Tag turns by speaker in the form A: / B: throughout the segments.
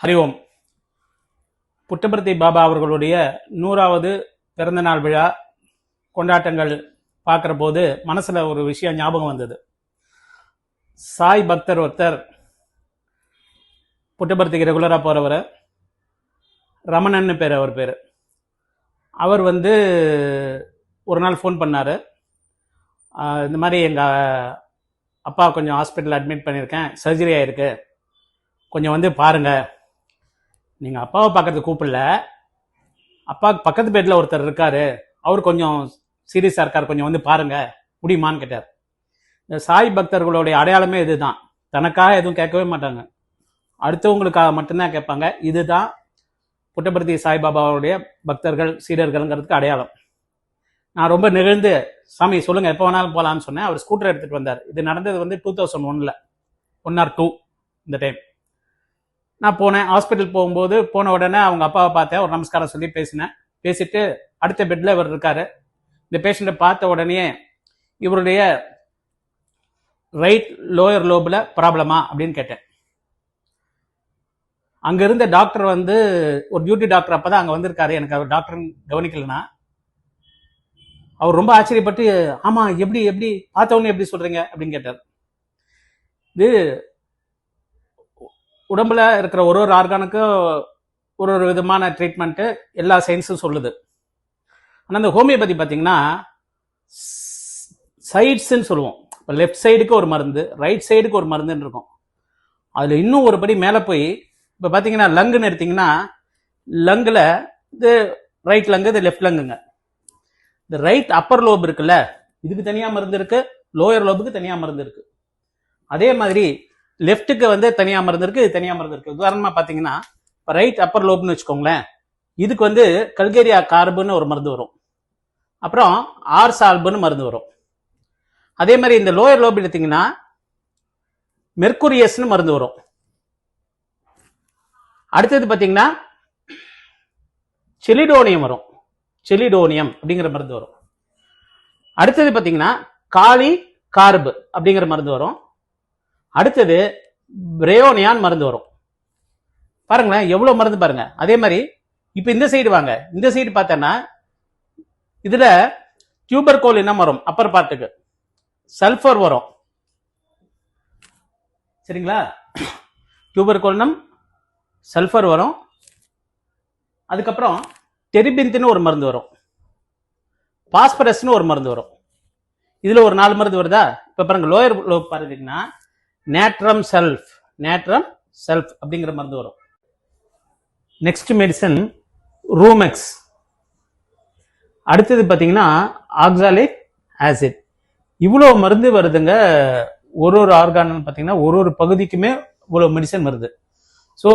A: ஹரி ஓம். புட்டபர்த்தி பாபா அவர்களுடைய நூறாவது பிறந்தநாள் விழா கொண்டாட்டங்கள் பார்க்குற போது மனசில் ஒரு விஷயம் ஞாபகம் வந்தது. சாய் பக்தர் ஒருத்தர் புட்டபர்த்திக்கு ரெகுலராக போகிறவர் ரமணன்னு பேர் அவர் பேர். அவர் வந்து ஒரு நாள் ஃபோன் பண்ணார். இந்த மாதிரி எங்கள் அப்பா கொஞ்சம் ஹாஸ்பிட்டலில் அட்மிட் பண்ணியிருக்கேன். சர்ஜரி ஆகிருக்கு கொஞ்சம் வந்து பாருங்கள் நீங்கள் அப்பாவை பார்க்கறதுக்கு கூப்பிடல. அப்பா பக்கத்து பெட்டில் ஒருத்தர் இருக்கார். அவர் கொஞ்சம் சீரியஸாக இருக்கார். கொஞ்சம் வந்து பாருங்கள் முடியுமான்னு கேட்டார். இந்த சாய் பக்தர்களுடைய அடையாளமே இதுதான். தனக்காக எதுவும் கேட்கவே மாட்டாங்க. அடுத்தவங்களுக்காக மட்டும்தான் கேட்பாங்க. இதுதான் புட்டபர்த்தி சாய்பாபாவுடைய பக்தர்கள் சீடர்கள்ங்கிறதுக்கு அடையாளம். நான் ரொம்ப நெகிழ்ந்து சாமி சொல்லுங்கள் எப்போ வேணாலும் போகலான்னு சொன்னேன். அவர் ஸ்கூட்டர் எடுத்துகிட்டு வந்தார். இது நடந்தது வந்து டூ தௌசண்ட் ஒன்ல ஒன் ஆர் டூ இந்த டைம் நான் போனேன். ஹாஸ்பிட்டல் போகும்போது போன உடனே அவங்க அப்பாவை பார்த்தேன். ஒரு நமஸ்காரம் சொல்லி பேசினேன். பேசிட்டு அடுத்த பெட்டில் இவர் இருக்காரு. இந்த பேஷண்ட்டை பார்த்த உடனே இவருடைய ரைட் லோயர் லோபில் ப்ராப்ளமா அப்படின்னு கேட்டேன். அங்கே இருந்த டாக்டர் வந்து ஒரு டியூட்டி டாக்டர் அப்போ தான் அங்கே வந்திருக்காரு. எனக்கு அவர் டாக்டர் கவனிக்கலனா அவர் ரொம்ப ஆச்சரியப்பட்டு ஆமாம் எப்படி எப்படி? பார்த்தவொன்னே எப்படி சொல்கிறீங்க அப்படின்னு கேட்டார். இது உடம்புல இருக்கிற ஒரு ஒரு ஆர்கானுக்கும் ஒரு ஒரு விதமான ட்ரீட்மெண்ட்டு எல்லா சயின்ஸும் சொல்லுது. ஆனால் இந்த ஹோமியோபதி பார்த்தீங்கன்னா சைட்ஸுன்னு சொல்லுவோம். இப்போ லெஃப்ட் சைடுக்கு ஒரு மருந்து ரைட் சைடுக்கு ஒரு மருந்துன்னு இருக்கும். அதில் இன்னும் ஒரு படி மேலே போய் இப்போ பார்த்தீங்கன்னா லங்குன்னு எடுத்தீங்கன்னா லங்கில் இது ரைட் லங்கு இது லெஃப்ட் லங்குங்க இந்த ரைட் அப்பர் லோப் இருக்குல்ல இதுக்கு தனியாக மருந்து இருக்குது லோயர் லோபுக்கு தனியாக மருந்து இருக்குது அதே மாதிரி லெஃப்ட்டுக்கு வந்து தனியாக மருந்து இருக்குது இது தனியாக மருந்து இருக்குது உதாரணமாக பார்த்தீங்கன்னா இப்போ ரைட் அப்பர் லோப்னு வச்சுக்கோங்களேன். இதுக்கு வந்து கல்கேரியா கார்புன்னு ஒரு மருந்து வரும். அப்புறம் ஆர் சால்புன்னு மருந்து வரும். அதே மாதிரி இந்த லோயர் லோப் எடுத்தீங்கன்னா மெர்குரியஸ்னு மருந்து வரும். அடுத்தது பார்த்தீங்கன்னா செலிடோனியம் வரும். செலிடோனியம் அப்படிங்கிற மருந்து வரும். அடுத்தது பார்த்தீங்கன்னா காலி கார்பு அப்படிங்கிற மருந்து வரும். அடுத்தது பிரயோனியான் மருந்து வரும். பாருங்களேன் எவ்வளோ மருந்து பாருங்க. அதே மாதிரி இப்போ இந்த சைடு வாங்க. இந்த சைடு பார்த்தோன்னா இதில் டியூபர் கோல் என்ன வரும் அப்பர் பார்ட்டுக்கு சல்ஃபர் வரும். சரிங்களா? டியூபர் கோல்னம் சல்ஃபர் வரும். அதுக்கப்புறம் டெரிபிந்தின்னு ஒரு மருந்து வரும். பாஸ்பரஸ்னு ஒரு மருந்து வரும். இதில் ஒரு நாலு மருந்து வருதா? இப்போ பாருங்கள் லோயர் பாருங்கன்னா நேட்ரம் செல்ஃப் நேட்ரம் செல்ஃப் அப்படிங்கிற மருந்து வரும். நெக்ஸ்ட் மெடிசன் ரூமெக்ஸ் அடுத்தது பார்த்தீங்கன்னா ஆக்சாலிக் ஆசிட் இவ்வளோ மருந்து வருதுங்க. ஒரு ஒரு ஆர்கான் பார்த்தீங்கன்னா ஒரு ஒரு பகுதிக்குமே இவ்வளோ மெடிசன் வருது. ஸோ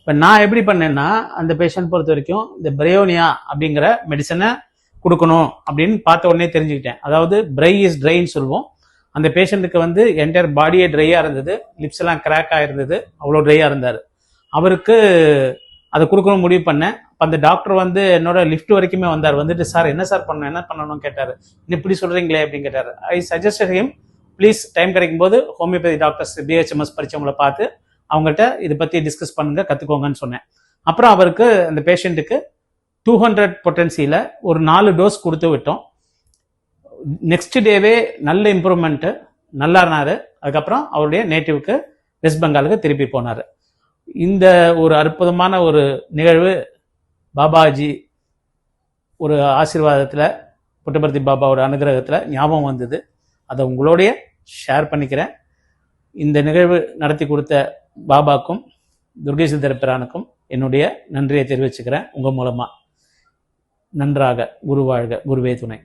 A: இப்போ நான் எப்படி பண்ணேன்னா அந்த பேஷண்ட் பொறுத்த வரைக்கும் இந்த பிரயோனியா அப்படிங்கிற மெடிசனை கொடுக்கணும் அப்படின்னு பார்த்த உடனே தெரிஞ்சுக்கிட்டேன். அதாவது பிரை இஸ் ட்ரைன்னு சொல்லுவோம். அந்த பேஷண்ட்டுக்கு வந்து என்டையர் பாடியே ட்ரையாக இருந்தது. லிப்ஸ் எல்லாம் கிராக் ஆகிருந்தது அவ்வளோ ட்ரையாக இருந்தார். அவருக்கு அதை கொடுக்கணும் முடிவு பண்ணேன். அப்போ அந்த டாக்டர் வந்து என்னோட லிஃப்ட் வரைக்குமே வந்தார். வந்துட்டு சார் என்ன சார் பண்ணணும்? என்ன பண்ணணும்னு கேட்டார். இப்படி சொல்கிறீங்களே அப்படின்னு கேட்டார். I suggested him please time கிடைக்கும் போது ஹோமியோபதி டாக்டர்ஸ் பிஹெச்எம்எஸ் படித்தவங்களை பார்த்து அவங்கள்ட்ட இதை பற்றி டிஸ்கஸ் பண்ணுங்க கற்றுக்கோங்கன்னு சொன்னேன். அப்புறம் அவருக்கு அந்த பேஷண்ட்டுக்கு டூ ஹண்ட்ரட் பொட்டன்சியில் ஒரு நாலு டோஸ் கொடுத்து விட்டோம். நெக்ஸ்ட் டேவே நல்ல இம்ப்ரூவ்மெண்ட்டு நல்லா இருந்தார் அதுக்கப்புறம் அவருடைய நேட்டிவ்க்கு வெஸ்ட் பெங்காலுக்கு திருப்பி போனார். இந்த ஒரு அற்புதமான ஒரு நிகழ்வு பாபாஜி ஒரு ஆசீர்வாதத்தில் புட்டபர்த்தி பாபாவோட அனுகிரகத்தில் ஞாபகம் வந்தது. அதை உங்களோடைய ஷேர் பண்ணிக்கிறேன். இந்த நிகழ்வு நடத்தி கொடுத்த பாபாக்கும் துர்கேசிந்தர பிரானுக்கும் என்னுடைய நன்றியை தெரிவிச்சுக்கிறேன். உங்கள் மூலமாக நன்றாக குரு வாழ்க குருவே துணை.